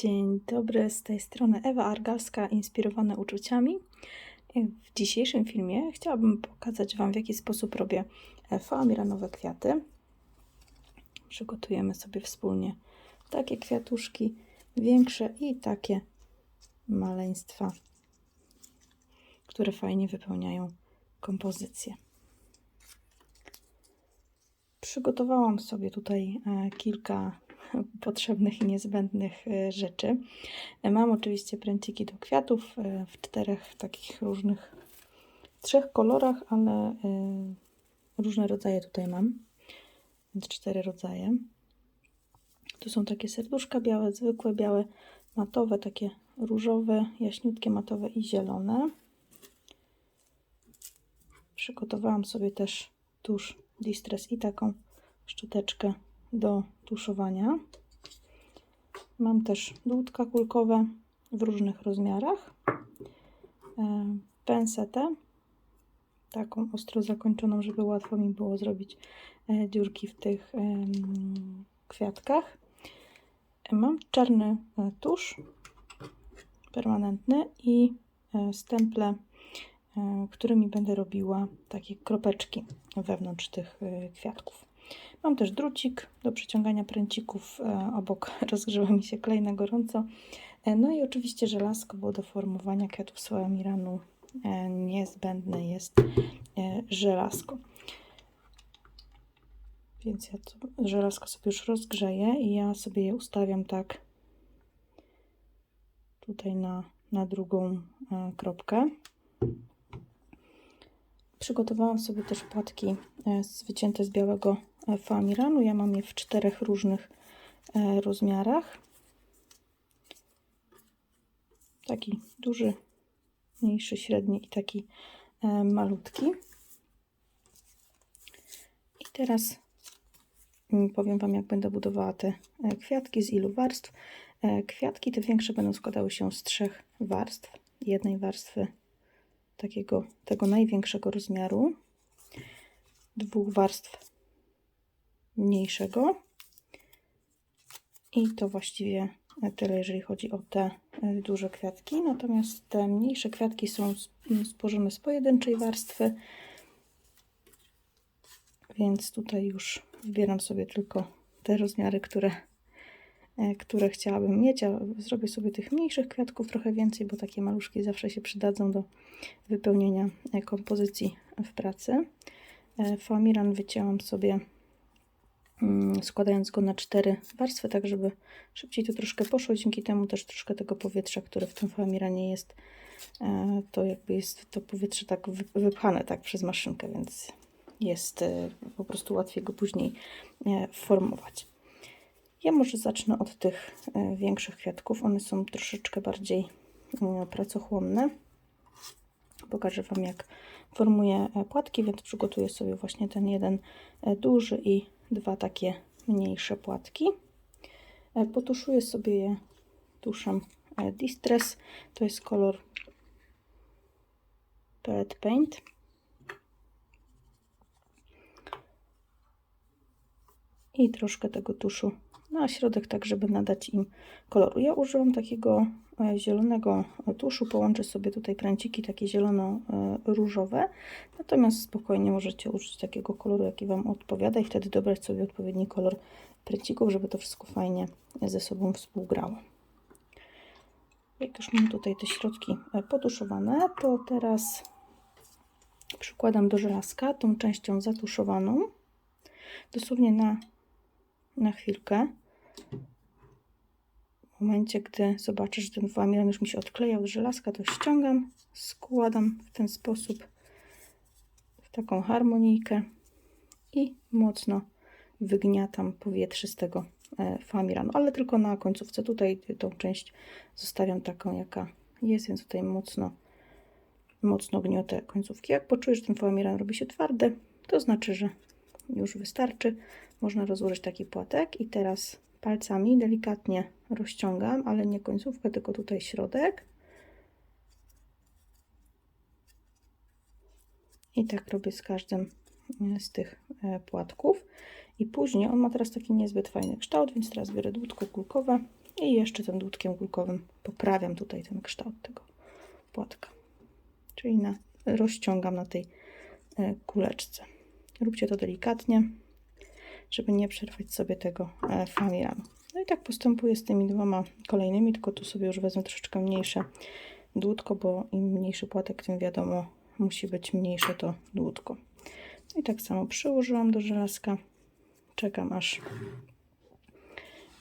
Dzień dobry, z tej strony Ewa Argalska, inspirowana uczuciami. W dzisiejszym filmie chciałabym pokazać Wam, w jaki sposób robię foamiranowe kwiaty. Przygotujemy sobie wspólnie takie kwiatuszki, większe i takie maleństwa, które fajnie wypełniają kompozycję. Przygotowałam sobie tutaj e, kilka potrzebnych i niezbędnych e, rzeczy. Mam oczywiście pręciki do kwiatów w czterech takich różnych, trzech kolorach, ale różne rodzaje tutaj mam, więc cztery rodzaje. Tu są takie serduszka białe, zwykłe białe, matowe, takie różowe, jaśniutkie, matowe i zielone. Przygotowałam sobie też tusz Distress i taką szczoteczkę do tuszowania. Mam też dłutka kulkowe w różnych rozmiarach. E, pensetę, taką ostro zakończoną, żeby łatwo mi było zrobić e, dziurki w tych kwiatkach. E, mam czarny tusz permanentny i stemple którymi będę robiła takie kropeczki wewnątrz tych kwiatków. Mam też drucik do przyciągania pręcików. E, obok rozgrzewa mi się klej na gorąco. No i oczywiście żelazko, bo do formowania kwiatów soamiranu niezbędne jest żelazko. Więc ja to żelazko sobie już rozgrzeję i ja sobie je ustawiam tak tutaj na, na drugą kropkę. Przygotowałam sobie też płatki e, wycięte z białego e, foamiranu. Ja mam je w czterech różnych e, rozmiarach. Taki duży, mniejszy, średni i taki malutki. I teraz mm, powiem Wam, jak będę budowała te kwiatki, z ilu warstw. Kwiatki te większe będą składały się z trzech warstw. Jednej warstwy takiego, tego największego rozmiaru, dwóch warstw mniejszego i to właściwie tyle, jeżeli chodzi o te e, duże kwiatki. Natomiast te mniejsze kwiatki są stworzone z pojedynczej warstwy, więc tutaj już wybieram sobie tylko te rozmiary, które E, które chciałabym mieć, zrobię sobie tych mniejszych kwiatków trochę więcej, bo takie maluszki zawsze się przydadzą do wypełnienia e, kompozycji w pracy. Foamiran wycięłam sobie mm, składając go na cztery warstwy, tak żeby szybciej to troszkę poszło, dzięki temu też troszkę tego powietrza, które w tym foamiranie jest, to jakby jest to powietrze tak wypchane tak przez maszynkę, więc jest po prostu łatwiej go później formować. Ja może zacznę od tych e, większych kwiatków. One są troszeczkę bardziej e, pracochłonne. Pokażę Wam, jak formuję e, płatki, więc przygotuję sobie właśnie ten jeden duży i dwa takie mniejsze płatki. Potuszuję sobie je tuszem Distress. To jest kolor Pellet Paint. I troszkę tego tuszu na środek, tak żeby nadać im koloru. Ja użyłam takiego e, zielonego tuszu, połączę sobie tutaj pręciki takie zielono-różowe, natomiast spokojnie możecie użyć takiego koloru, jaki Wam odpowiada i wtedy dobrać sobie odpowiedni kolor pręcików, żeby to wszystko fajnie ze sobą współgrało. Jak już mam tutaj te środki e, potuszowane, to teraz przykładam do żelazka tą częścią zatuszowaną, dosłownie na na chwilkę. W momencie, gdy zobaczę, że ten familan już mi się odkleja od żelazka, to ściągam, składam w ten sposób w taką harmonijkę i mocno wygniatam powietrze z tego e, famiranu, ale tylko na końcówce. Tutaj tą część zostawiam taką, jaka jest, więc tutaj mocno, mocno gniotę końcówki. Jak poczuję, że ten famiran robi się twardy, to znaczy, że już wystarczy. Można rozłożyć taki płatek i teraz palcami delikatnie rozciągam, ale nie końcówkę, tylko tutaj środek. I tak robię z każdym e, z tych e, płatków. I później on ma teraz taki niezbyt fajny kształt, więc teraz biorę dłutko kulkowe I jeszcze tym dłutkiem kulkowym poprawiam tutaj ten kształt tego płatka. Czyli na, rozciągam na tej e, kuleczce. Róbcie to delikatnie, żeby nie przerwać sobie tego e, familanu. No i tak postępuję z tymi dwoma kolejnymi, tylko tu sobie już wezmę troszeczkę mniejsze dłutko, bo im mniejszy płatek, tym wiadomo, musi być mniejsze to dłutko. No i tak samo przyłożyłam do żelazka. Czekam aż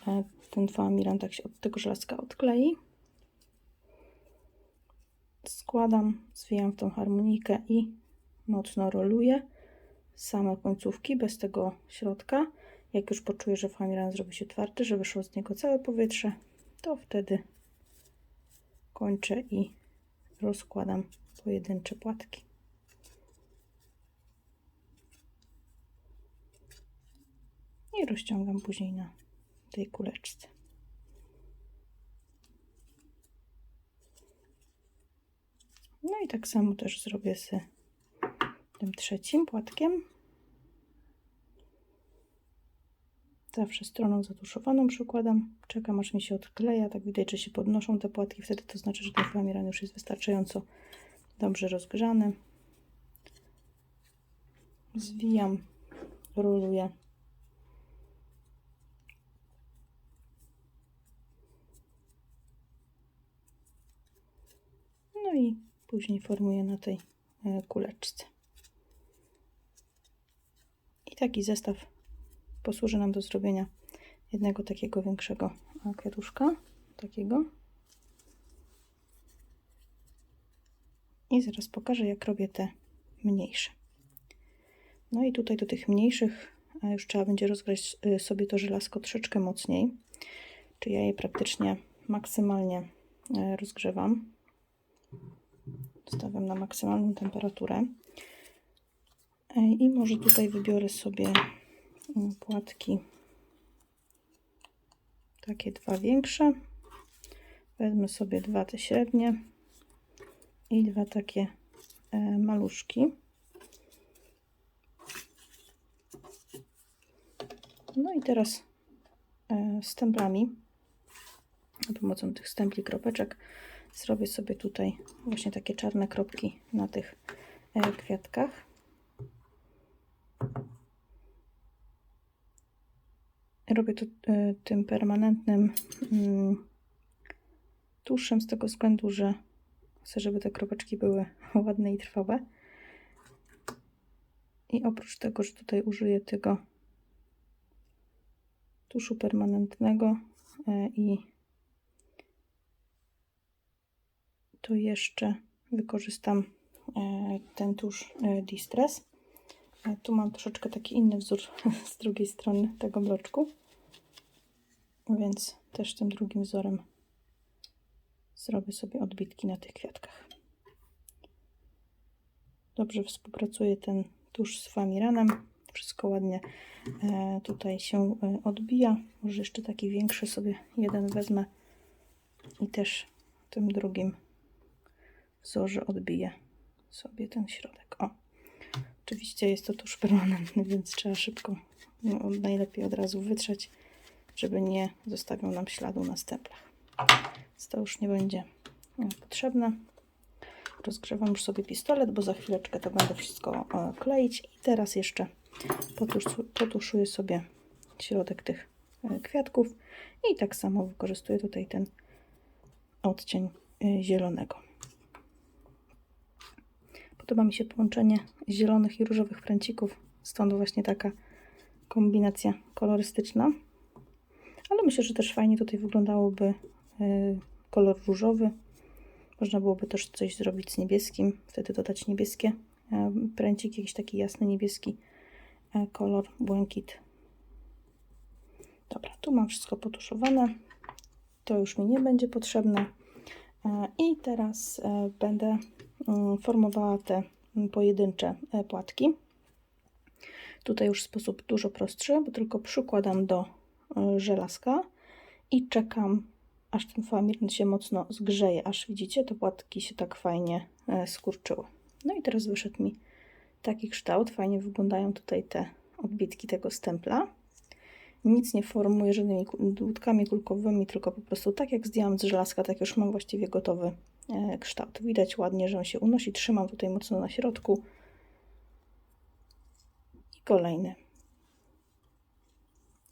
e, ten famiran tak się od tego żelazka odklei. Składam, zwijam w tą harmonijkę i mocno roluję same końcówki bez tego środka. Jak już poczuję, że famiran zrobi się twardy, że wyszło z niego całe powietrze, to wtedy kończę i rozkładam pojedyncze płatki. I rozciągam później na tej kuleczce. No i tak samo też zrobię z tym trzecim płatkiem. Zawsze stroną zatuszowaną przykładam. Czekam aż mi się odkleja. Tak widać, że się podnoszą te płatki. Wtedy to znaczy, że ten famiran już jest wystarczająco dobrze rozgrzany. Zwijam, roluję. No i później formuję na tej e, kuleczce. Taki zestaw posłuży nam do zrobienia jednego takiego większego kwiatuszka, takiego. I zaraz pokażę, jak robię te mniejsze. No i tutaj do tych mniejszych już trzeba będzie rozgrać y, sobie to żelazko troszeczkę mocniej. Czyli ja je praktycznie maksymalnie y, rozgrzewam. Stawiam na maksymalną temperaturę. I może tutaj wybiorę sobie płatki takie dwa większe. Wezmę sobie dwa te średnie i dwa takie e, maluszki. No i teraz e, stemplami, pomocą tych stempli kropeczek, zrobię sobie tutaj właśnie takie czarne kropki na tych e, kwiatkach. Robię to y, tym permanentnym y, tuszem z tego względu, że chcę, żeby te kropeczki były ładne i trwałe. I oprócz tego, że tutaj użyję tego tuszu permanentnego y, i to jeszcze wykorzystam ten tusz Distress. Tu mam troszeczkę taki inny wzór z drugiej strony tego bloczku, więc też tym drugim wzorem zrobię sobie odbitki na tych kwiatkach. Dobrze współpracuje ten tusz z famiranem. Wszystko ładnie e, tutaj się e, odbija. Może jeszcze taki większy sobie jeden wezmę i też tym drugim wzorze odbiję sobie ten środek. Oczywiście jest to tuż permanentny, więc trzeba szybko, no, najlepiej od razu wytrzeć, żeby nie zostawiał nam śladu na steplach. Więc to już nie będzie e, potrzebne. Rozgrzewam już sobie pistolet, bo za chwileczkę to będę wszystko e, kleić. I teraz jeszcze potuszuję sobie środek tych e, kwiatków i tak samo wykorzystuję tutaj ten odcień zielonego. Podoba mi się połączenie zielonych i różowych pręcików, stąd właśnie taka kombinacja kolorystyczna. Ale myślę, że też fajnie tutaj wyglądałoby y, kolor różowy. Można byłoby też coś zrobić z niebieskim, wtedy dodać niebieskie e, pręciki, jakiś taki jasny niebieski e, kolor, błękit. Dobra, tu mam wszystko potuszowane. To już mi nie będzie potrzebne. E, I teraz będę formowała te pojedyncze e, płatki. Tutaj już sposób dużo prostszy, bo tylko przykładam do e, żelazka i czekam, aż ten famirin się mocno zgrzeje. Aż widzicie, te płatki się tak fajnie e, skurczyły. No i teraz wyszedł mi taki kształt. Fajnie wyglądają tutaj te odbitki tego stempla. nic nie formuję żadnymi dłutkami kulkowymi, tylko po prostu tak jak zdjęłam z żelazka, tak już mam właściwie gotowy kształt. Widać ładnie, że on się unosi. Trzymam tutaj mocno na środku. I kolejny.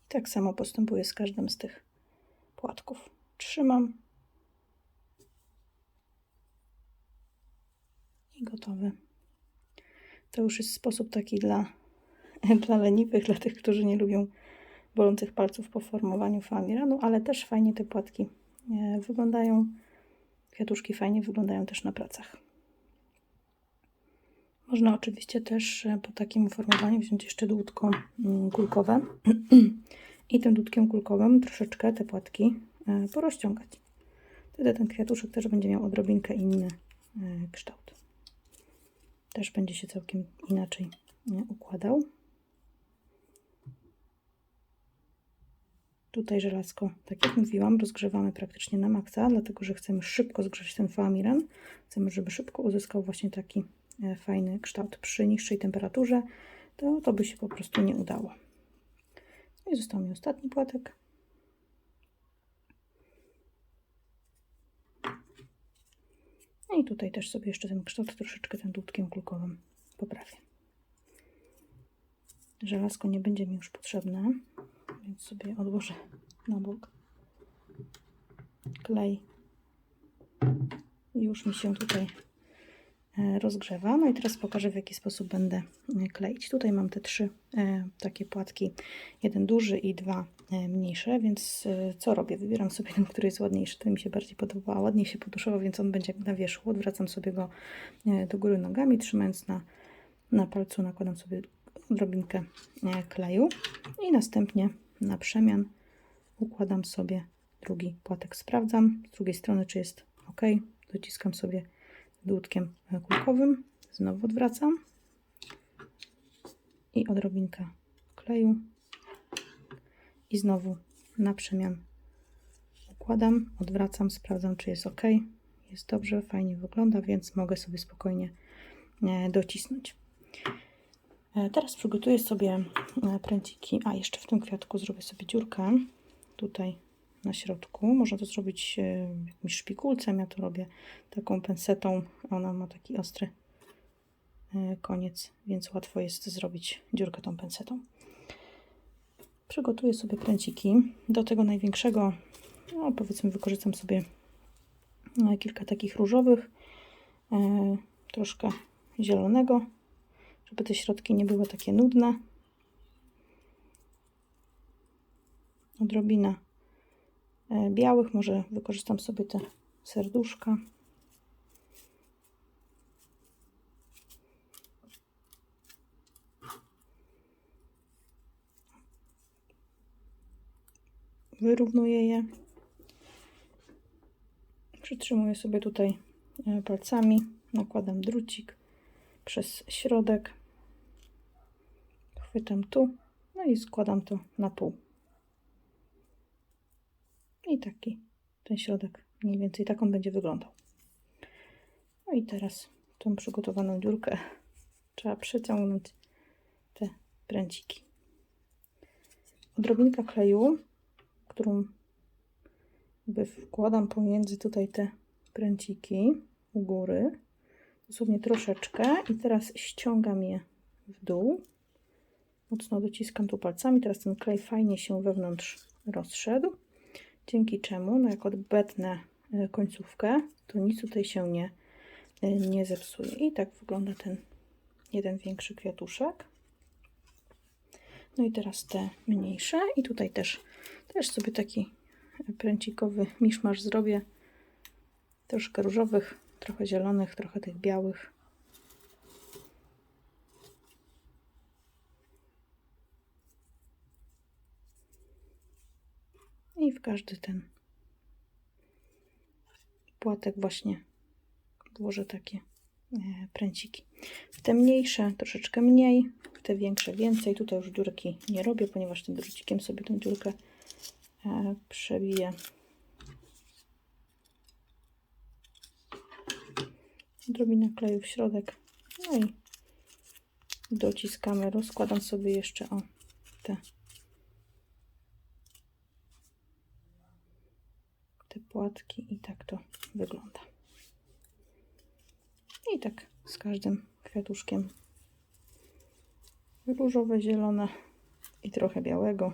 I tak samo postępuję z każdym z tych płatków. Trzymam. I gotowy. To już jest sposób taki dla, dla leniwych, dla tych, którzy nie lubią bolących palców po formowaniu famigranu, ale też fajnie te płatki e, wyglądają. Kwiatuszki fajnie wyglądają też na pracach. Można oczywiście też e, po takim formowaniu wziąć jeszcze dłutko mm, kulkowe i tym dłutkiem kulkowym troszeczkę te płatki e, porozciągać. Wtedy ten kwiatuszek też będzie miał odrobinkę inny e, kształt. Też będzie się całkiem inaczej układał. Tutaj żelazko, tak jak mówiłam, rozgrzewamy praktycznie na maksa, dlatego że chcemy szybko zgrzać ten foamiran. Chcemy, żeby szybko uzyskał właśnie taki e, fajny kształt. Przy niższej temperaturze to, to by się po prostu nie udało. No i został mi ostatni płatek. No i tutaj też sobie jeszcze ten kształt troszeczkę tym dłutkiem kulkowym poprawię. Żelazko nie będzie mi już potrzebne, więc sobie odłożę na bok. Klej już mi się tutaj e, rozgrzewa. No i teraz pokażę, w jaki sposób będę e, kleić. Tutaj mam te trzy e, takie płatki, jeden duży i dwa mniejsze, więc co robię? Wybieram sobie ten, który jest ładniejszy, ten mi się bardziej podoba, a ładniej się poduszował, więc on będzie na wierzchu. Odwracam sobie go do góry nogami, trzymając na, na palcu, nakładam sobie odrobinkę kleju i następnie na przemian układam sobie drugi płatek. Sprawdzam z drugiej strony, czy jest ok. Dociskam sobie dłutkiem kulkowym, znowu odwracam i odrobinkę kleju i znowu na przemian układam, odwracam, sprawdzam, czy jest ok. Jest dobrze, fajnie wygląda, więc mogę sobie spokojnie e, docisnąć. E, Teraz przygotuję sobie e, pręciki. A, jeszcze w tym kwiatku zrobię sobie dziurkę tutaj na środku. Można to zrobić e, jakimś szpikulcem. Ja to robię taką pensetą. Ona ma taki ostry koniec, więc łatwo jest zrobić dziurkę tą pensetą. Przygotuję sobie kręciki. Do tego największego, no powiedzmy, wykorzystam sobie kilka takich różowych, troszkę zielonego, żeby te środki nie były takie nudne. Odrobina e, białych, może wykorzystam sobie te serduszka. Wyrównuję je. Przytrzymuję sobie tutaj e, palcami, nakładam drucik przez środek. Chwytam tu, no i składam to na pół. I taki ten środek, mniej więcej tak on będzie wyglądał. No i teraz tą przygotowaną dziurkę trzeba przeciągnąć te pręciki. Odrobinka kleju, którą wkładam pomiędzy tutaj te pręciki u góry dosłownie troszeczkę i teraz ściągam je w dół. Mocno dociskam tu palcami. Teraz ten klej fajnie się wewnątrz rozszedł. Dzięki czemu, no jak odbetnę e, końcówkę, to nic tutaj się nie, e, nie zepsuje. I tak wygląda ten jeden większy kwiatuszek. No i teraz te mniejsze. I tutaj też, też sobie taki pręcikowy miszmasz zrobię. Troszkę różowych, trochę zielonych, trochę tych białych. I w każdy ten płatek właśnie włożę takie e, pręciki. W te mniejsze troszeczkę mniej, w te większe więcej. Tutaj już dziurki nie robię, ponieważ tym drucikiem sobie tę dziurkę e, przebiję. Odrobinę kleju w środek. No i dociskamy. Rozkładam sobie jeszcze o te te płatki i tak to wygląda. I tak z każdym kwiatuszkiem różowe, zielone i trochę białego.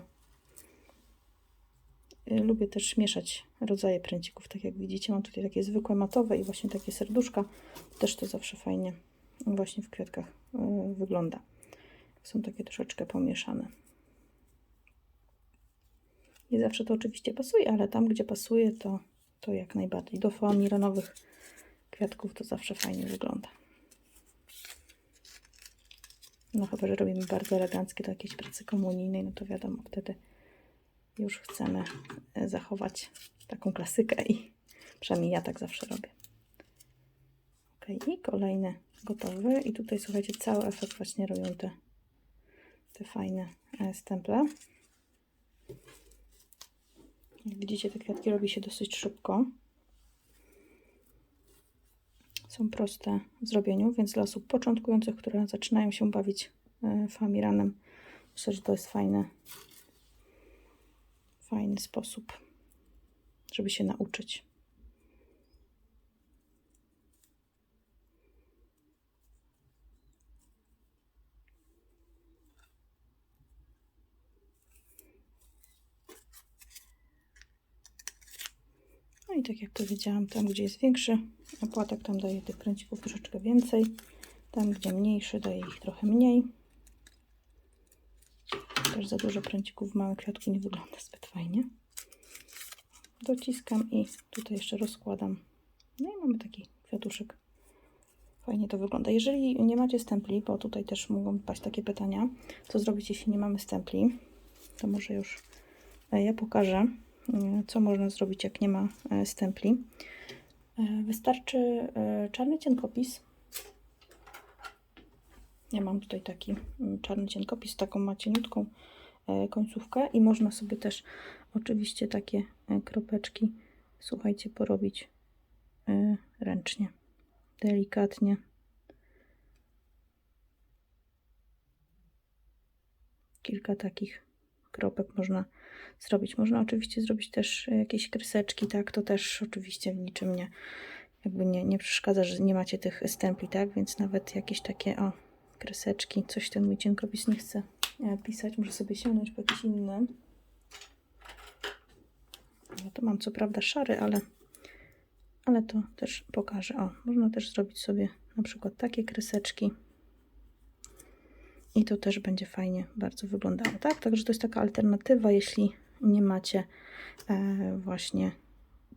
Y, Lubię też mieszać rodzaje pręcików, tak jak widzicie. Mam tutaj takie zwykłe matowe i właśnie takie serduszka. Też to zawsze fajnie właśnie w kwiatkach y, wygląda. Są takie troszeczkę pomieszane. Nie zawsze to oczywiście pasuje, ale tam, gdzie pasuje, to, to jak najbardziej. Do foamiranowych kwiatków to zawsze fajnie wygląda. No chyba, że robimy bardzo eleganckie do jakiejś pracy komunijnej, no to wiadomo, wtedy już chcemy e, zachować taką klasykę i przynajmniej ja tak zawsze robię. Ok, i kolejny gotowy. I tutaj słuchajcie, cały efekt właśnie robią te, te fajne e, stemple. Jak widzicie, te kwiatki robi się dosyć szybko. Są proste w zrobieniu, więc dla osób początkujących, które zaczynają się bawić e, famiranem, myślę, że to jest fajny, fajny sposób, żeby się nauczyć. No i tak jak powiedziałam, tam gdzie jest większy opłatek, tam daję tych kręcików troszeczkę więcej. Tam gdzie mniejszy, daję ich trochę mniej. Też za dużo pręcików w małym kwiatku nie wygląda zbyt fajnie. Dociskam i tutaj jeszcze rozkładam. No i mamy taki kwiatuszek. Fajnie to wygląda. Jeżeli nie macie stempli, bo tutaj też mogą paść takie pytania, co zrobić, jeśli nie mamy stempli, to może już e, ja pokażę, co można zrobić, jak nie ma e, stempli. E, Wystarczy e, czarny cienkopis. Ja mam tutaj taki mm, czarny cienkopis, taką macieniutką e, końcówkę i można sobie też oczywiście takie kropeczki, słuchajcie, porobić ręcznie, delikatnie. Kilka takich kropek można zrobić. Można oczywiście zrobić też jakieś kreseczki, tak? To też oczywiście w niczym nie, jakby nie, nie przeszkadza, że nie macie tych stempli, tak? Więc nawet jakieś takie, o, kreseczki, coś ten mój cienkopis nie chce e, pisać. Muszę sobie sięgnąć po jakiś inny. Ja to mam co prawda szary, ale, ale to też pokażę. O, można też zrobić sobie na przykład takie kreseczki. I to też będzie fajnie bardzo wyglądało, tak? Także to jest taka alternatywa, jeśli nie macie e, właśnie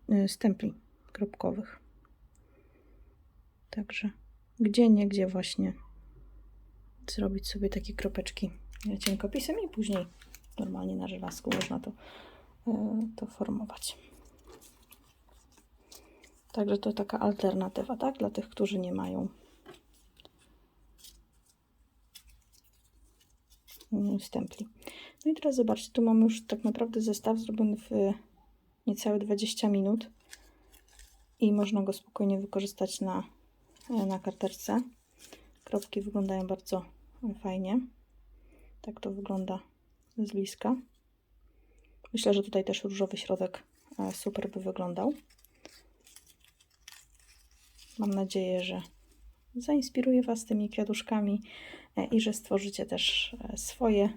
e, stempli kropkowych. Także gdzie nie, gdzie właśnie zrobić sobie takie kropeczki cienkopisem i później normalnie na żelazku można to, e, to formować. Także to taka alternatywa, tak? Dla tych, którzy nie mają mm, stempli. No i teraz zobaczcie, tu mamy już tak naprawdę zestaw zrobiony w niecałe 20 minut i można go spokojnie wykorzystać na, na karterce. Kropki wyglądają bardzo fajnie. Tak to wygląda z bliska. Myślę, że tutaj też różowy środek e, super by wyglądał. Mam nadzieję, że zainspiruje Was tymi kwiatuszkami e, i że stworzycie też e, swoje,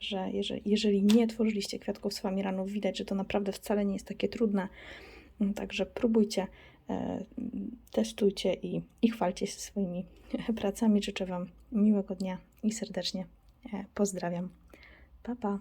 że jeżeli, jeżeli nie tworzyliście kwiatków z famiranów, widać, że to naprawdę wcale nie jest takie trudne. Mm, Także próbujcie, e, testujcie i, i chwalcie się swoimi pracami. Życzę Wam miłego dnia i serdecznie e, pozdrawiam. Pa, pa!